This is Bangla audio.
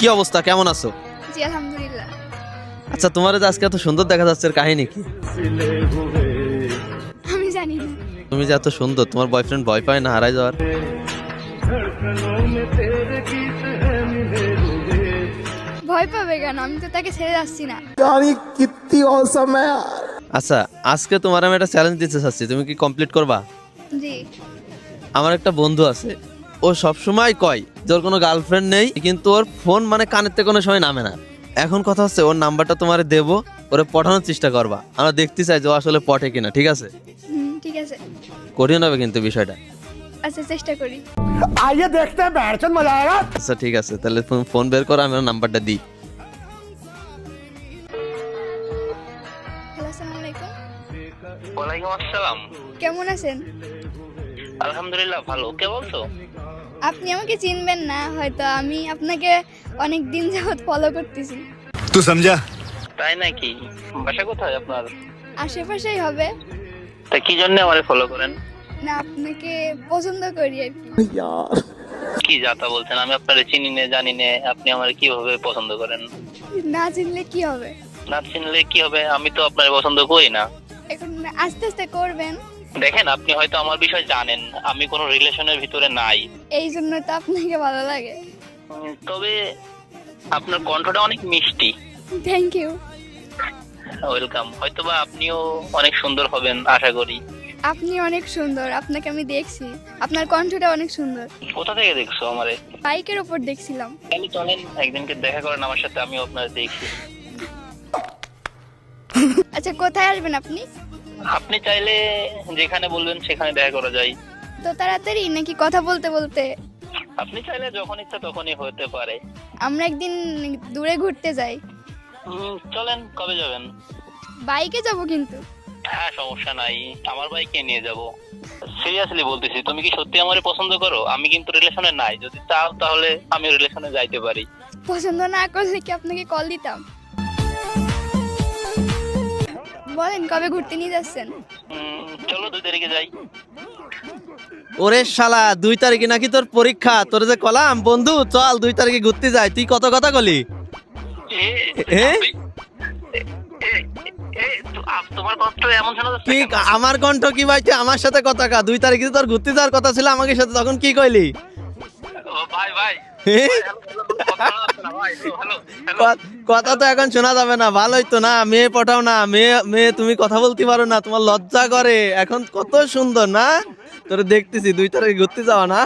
কি অবস্থা? কেমন আছো? জি আলহামদুলিল্লাহ। আচ্ছা তোমার যে আজকে এত সুন্দর দেখা যাচ্ছে এর কাহিনী কি? আমি জানি না। তুমি যে এত সুন্দর তোমার বয়ফ্রেন্ড ভয় পায় না হারায় যাওয়ার? ভয় পাবে কেন? আমি তো তাকে ছেড়ে যাচ্ছি না। আমি কিত্তি অসম আচ্ছা আজকে তোমার আমি একটা চ্যালেঞ্জ দিতে চাচ্ছি তুমি কি কমপ্লিট করবা? জি। আমার একটা বন্ধু আছে ও সবসময় কয় যে ওর কোনো গার্লফ্রেন্ড নেই কিন্তু ওর ফোন মানে কানেরতে কোনো সময় নামে না। এখন কথা হচ্ছে ওর নাম্বারটা তোমার দেব ওরে পাঠানোর চেষ্টা করবা। আমরা দেখতে চাই যে ও আসলে পটে কিনা ঠিক আছে? ঠিক আছে। কঠিন হবে কিন্তু বিষয়টা। আচ্ছা চেষ্টা করি। আইয়ে দেখতে হ্যাঁ মজা আয়েগা আচ্ছা ঠিক আছে তাহলে ফোন বের করো আমি ওর নাম্বারটা দিই। ওয়ালাইকুম আসসালাম। কেমন আছেন? আলহামদুলিল্লাহ ভালো। কে বলছো? আপনি আমাকে চিনবেন না হয়তো আমি আপনাকে অনেক দিন যাবত ফলো করতেছি। সমঝা। তাই নাকি? বাসা কোথায় আপনার? আশেপাশেই হবে। তা কি জন্য আমারে ফলো করেন? না আপনাকে পছন্দ করি আর কি। যাতা বলছেন? আমি আপনারে চিনি না জানি নে আপনি আমার কীভাবে পছন্দ করেন? না চিনলে কি হবে? না চিনলে কি হবে? আমি তো আপনার পছন্দ করি না। এখন আস্তে আস্তে করবেন। দেখেন আপনি হয়তো আমার বিষয় জানেন। আমি কোনো রিলেশনের ভিতরে নাই। এই জন্য তো আপনাকে ভালো লাগে। তবে আপনার কণ্ঠটা অনেক মিষ্টি। থ্যাংক ইউ ওয়েলকাম হয়তোবা আপনিও অনেক সুন্দর হবেন আশা করি। আপনি অনেক সুন্দর আপনাকে আমি দেখছি। আপনার কণ্ঠটা অনেক সুন্দর। কোথা থেকে দেখছ আমারে? বাইকের ওপর দেখছিলাম। তাহলে চলেন একদিনকে দেখা করেন আমার সাথে আমিও আপনার দেখি আচ্ছা কোথায় আসবেন আপনি? আপনি চাইলে যেখানে বলবেন সেখানে দেখা করা যায়। তো তাড়াতাড়ি নাকি কথা বলতে বলতে? আপনি চাইলে যখন ইচ্ছা তখনই হতে পারে। আমরা একদিন দূরে ঘুরতে যাই। চলেন কবে যাবেন? বাইকে যাব কিন্তু। হ্যাঁ সমস্যা নাই। আমার বাইকে নিয়ে যাব। সিরিয়াসলি বলতেছি তুমি কি সত্যি আমারে পছন্দ করো? আমি কিন্তু রিলেশনে নাই। যদি চাও তাহলে আমি রিলেশনে যাইতে পারি। পছন্দ না করলে কি আপনাকে কল দিতাম? বলেন কবে ঘুরতে নিয়ে যাচ্ছেন? চলো দুই তারিখে যাই। ওরে শালা দুই তারিখে নাকি তোর পরীক্ষা? তোর যে কলাম বন্ধু চল দুই তারিখে ঘুরতে যাই। তুই কত কথা কলি? আমার কণ্ঠ কি ভাই? আমার সাথে কথা কা। দুই তারিখে তোর ঘুরতে যাওয়ার কথা ছিল আমাকে সাথে তখন কি কইলি? কথা তো এখন শোনা যাবে না ভালোই তো না মেয়ে পটাও না মেয়ে মেয়ে তুমি কথা বলতে পারো না তোমার লজ্জা করে। এখন কত সুন্দর না? তোরে দেখতেছি দুই তারিখে ঘুরতে যাওয়া না?